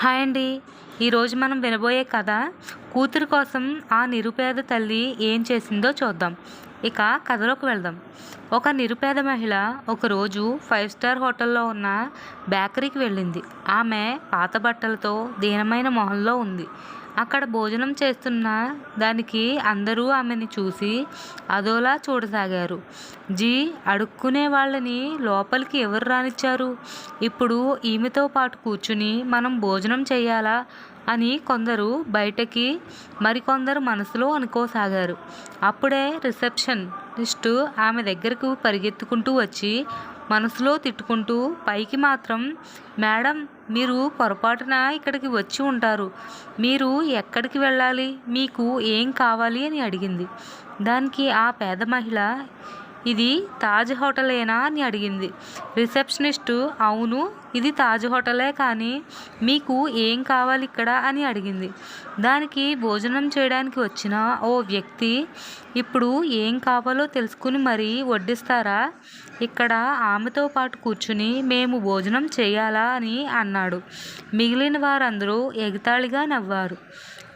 Hi అండి. ఈరోజు మనం వినబోయే కథ కూతురు కోసం ఆ నిరుపేద తల్లి ఏం చేసిందో చూద్దాం. ఇక కథలోకి వెళ్దాం. ఒక నిరుపేద మహిళ ఒకరోజు ఫైవ్ స్టార్ హోటల్లో ఉన్న బేకరీకి వెళ్ళింది. ఆమె పాత బట్టలతో దీనమైన మొహంలో ఉంది. అక్కడ భోజనం చేస్తున్న దానికి అందరూ ఆమెని చూసి అదోలా చూడసాగారు. జీ అడుక్కునే వాళ్ళని లోపలికి ఎవరు రానిచ్చారు? ఇప్పుడు ఈమెతో పాటు కూర్చుని మనం భోజనం చేయాలా? అని కొందరు బయటకి మరికొందరు మనసులో అనుకోసాగారు. అప్పుడే రిసెప్షనిస్టు ఆమె దగ్గరకు పరిగెత్తుకుంటూ వచ్చి మనసులో తిట్టుకుంటూ పైకి మాత్రం మేడం మీరు పొరపాటున ఇక్కడికి వచ్చి ఉంటారు. మీరు ఎక్కడికి వెళ్ళాలి? మీకు ఏం కావాలి? అని అడిగింది. దానికి ఆ పేద మహిళ ఇది తాజ్ హోటలేనా అని అడిగింది. రిసెప్షనిస్టు అవును ఇది తాజ్ హోటలే కానీ మీకు ఏం కావాలి ఇక్కడ అని అడిగింది. దానికి భోజనం చేయడానికి వచ్చిన ఓ వ్యక్తి ఇప్పుడు ఏం కావాలో తెలుసుకుని మరీ వడ్డిస్తారా? ఇక్కడ ఆమెతో పాటు కూర్చుని మేము భోజనం చేయాలా అని అన్నాడు. మిగిలిన వారందరూ ఎగతాళిగా నవ్వారు.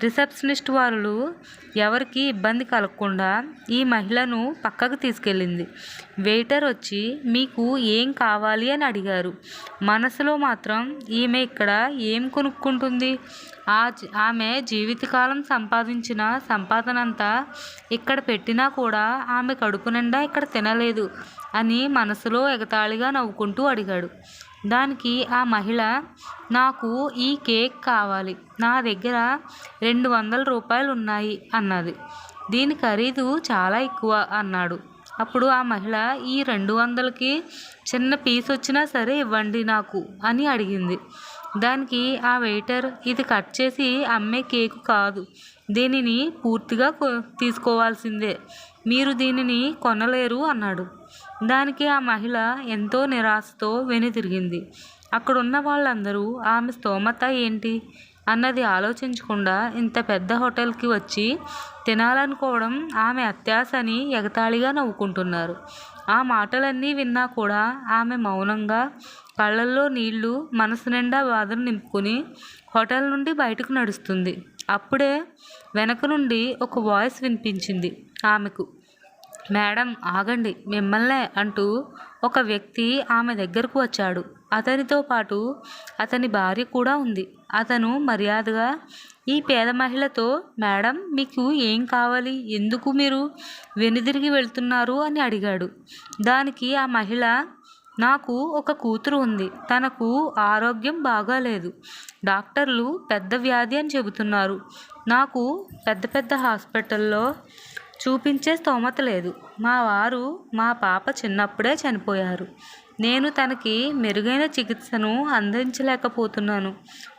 రిసెప్షనిస్ట్ వాళ్ళు ఎవరికి ఇబ్బంది కలగకుండా ఈ మహిళను పక్కకు తీసుకెళ్ళింది. వెయిటర్ వచ్చి మీకు ఏం కావాలి? అని అడిగారు. మనసులో మాత్రం ఈమె ఇక్కడ ఏం కొనుక్కుంటుంది? ఆ ఆమె జీవితకాలం సంపాదించిన సంపాదనంతా ఇక్కడ పెట్టినా కూడా ఆమె కడుపు నిండా ఇక్కడ తినలేదు అని మనసులో ఎగతాళిగా నవ్వుకుంటూ అడిగాడు. దానికి ఆ మహిళ నాకు ఈ కేక్ కావాలి. నా దగ్గర రెండు వందల రూపాయలు ఉన్నాయి అన్నది. దీని ఖరీదు చాలా ఎక్కువ అన్నాడు. అప్పుడు ఆ మహిళ ఈ రెండు వందలకి చిన్న పీస్ వచ్చినా సరే ఇవ్వండి నాకు అని అడిగింది. దానికి ఆ వెయిటర్ ఇది కట్ చేసి అమ్మే కేకు కాదు. దీనిని పూర్తిగా తీసుకోవాల్సిందే. మీరు దీనిని కొనలేరు అన్నాడు. దానికి ఆ మహిళ ఎంతో నిరాశతో వెనుతిరిగింది అక్కడున్న వాళ్ళందరూ ఆమె స్తోమత ఏంటి? అన్నది ఆలోచించకుండా ఇంత పెద్ద హోటల్కి వచ్చి తినాలనుకోవడం ఆమె అత్యాశ అని ఎగతాళిగా నవ్వుకుంటున్నారు. ఆ మాటలన్నీ విన్నా కూడా ఆమె మౌనంగా కళ్ళల్లో నీళ్ళు మనసు నిండా బాధను నింపుకుని హోటల్ నుండి బయటకు నడుస్తుంది. అప్పుడే వెనక నుండి ఒక వాయిస్ వినిపించింది ఆమెకు. మేడం ఆగండి మిమ్మల్నే అంటూ ఒక వ్యక్తి ఆమె దగ్గరకు వచ్చాడు. అతనితో పాటు అతని భార్య కూడా ఉంది. అతను మర్యాదగా ఈ పేద మహిళతో మేడం మీకు ఏం కావాలి? ఎందుకు మీరు వెనుదిరిగి వెళ్తున్నారు? అని అడిగాడు. దానికి ఆ మహిళ నాకు ఒక కూతురు ఉంది. తనకు ఆరోగ్యం బాగాలేదు. డాక్టర్లు పెద్ద వ్యాధి అని చెబుతున్నారు. నాకు పెద్ద పెద్ద హాస్పిటల్లో చూపించే స్తోమత లేదు. మా వారు మా పాప చిన్నప్పుడే చనిపోయారు. నేను తనకి మెరుగైన చికిత్సను అందించలేకపోతున్నాను.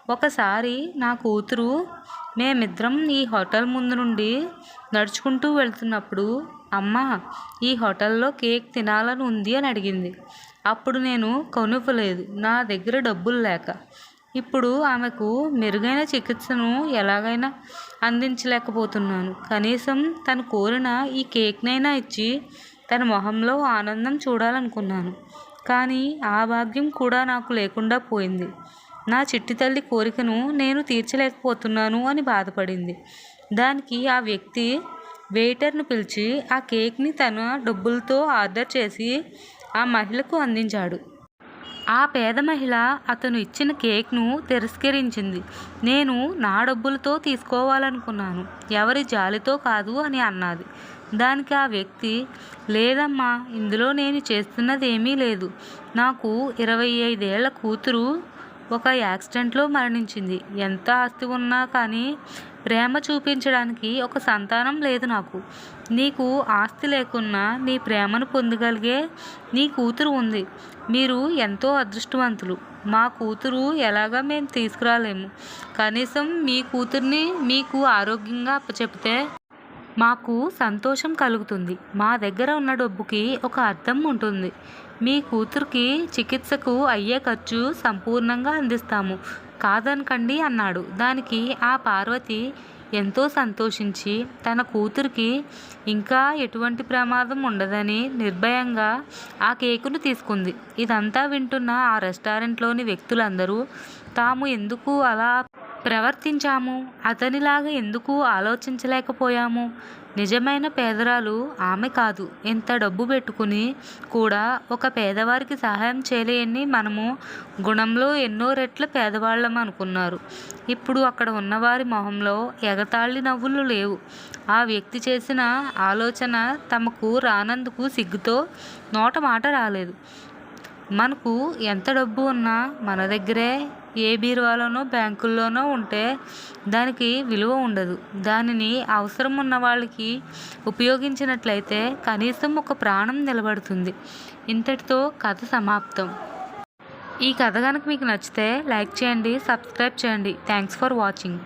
ఒకసారి నా కూతురు మేమిద్దరం ఈ హోటల్ ముందు నుండి నడుచుకుంటూ వెళ్తున్నప్పుడు అమ్మ ఈ హోటల్లో కేక్ తినాలని ఉంది అని అడిగింది. అప్పుడు నేను కొనివ్వలేదు. నా దగ్గర డబ్బులు లేక. ఇప్పుడు ఆమెకు మెరుగైన చికిత్సను ఎలాగైనా అందించలేకపోతున్నాను. కనీసం తను కోరిన ఈ కేక్నైనా ఇచ్చి తన మొహంలో ఆనందం చూడాలనుకున్నాను. కానీ ఆ భాగ్యం కూడా నాకు లేకుండా పోయింది. నా చిట్టి తల్లి కోరికను నేను తీర్చలేకపోతున్నాను అని బాధపడింది. దానికి ఆ వ్యక్తి వెయిటర్ను పిలిచి ఆ కేక్ని తన డబ్బులతో ఆర్డర్ చేసి ఆ మహిళకు అందించాడు. ఆ పేద మహిళ అతను ఇచ్చిన కేక్ను తిరస్కరించింది. నేను నా డబ్బులతో తీసుకోవాలనుకున్నాను. ఎవరి జాలితో కాదు అని అన్నది. దానికి ఆ వ్యక్తి లేదమ్మా ఇందులో నేను చేస్తున్నది ఏమీ లేదు. నాకు ఇరవై ఐదేళ్ళ కూతురు ఒక యాక్సిడెంట్లో మరణించింది. ఎంత ఆస్తి ఉన్నా కానీ ప్రేమ చూపించడానికి ఒక సంతానం లేదు నాకు. నీకు ఆస్తి లేకున్నా నీ ప్రేమను పొందగలిగే నీ కూతురు ఉంది. మీరు ఎంతో అదృష్టవంతులు. మా కూతురు ఎలాగా మేము తీసుకురాలేము. కనీసం మీ కూతుర్ని మీకు ఆరోగ్యంగా అప్పచెప్తే మాకు సంతోషం కలుగుతుంది. మా దగ్గర ఉన్న డబ్బుకి ఒక అర్థం ఉంటుంది. మీ కూతురికి చికిత్సకు అయ్యే ఖర్చు సంపూర్ణంగా అందిస్తాము. కాదనకండి అన్నాడు. దానికి ఆ పార్వతి ఎంతో సంతోషించి తన కూతురికి ఇంకా ఎటువంటి ప్రమాదం ఉండదని నిర్భయంగా ఆ కేకును తీసుకుంది. ఇదంతా వింటున్న ఆ రెస్టారెంట్లోని వ్యక్తులందరూ తాము ఎందుకు అలా ప్రవర్తించాము. అతనిలాగా ఎందుకు ఆలోచించలేకపోయాము? నిజమైన పేదరాలు ఆమె కాదు. ఎంత డబ్బు పెట్టుకుని కూడా ఒక పేదవారికి సహాయం చేయలేని మనము గుణంలో ఎన్నో రెట్ల పేదవాళ్ళం అనుకున్నారు. ఇప్పుడు అక్కడ ఉన్నవారి మొహంలో ఎగతాళి నవ్వులు లేవు. ఆ వ్యక్తి చేసిన ఆలోచన తమకు రానందుకు సిగ్గుతో నోట మాట రాలేదు. మనకు ఎంత డబ్బు ఉన్నా మన దగ్గరే ఏ బీరువాలోనో బ్యాంకుల్లోనో ఉంటే దానికి విలువ ఉండదు. దానిని అవసరం ఉన్న వాళ్ళకి ఉపయోగించినట్లయితే కనీసం ఒక ప్రాణం నిలబడుతుంది. ఇంతటితో కథ సమాప్తం. ఈ కథ కనుక మీకు నచ్చితే లైక్ చేయండి సబ్స్క్రైబ్ చేయండి. Thanks for watching.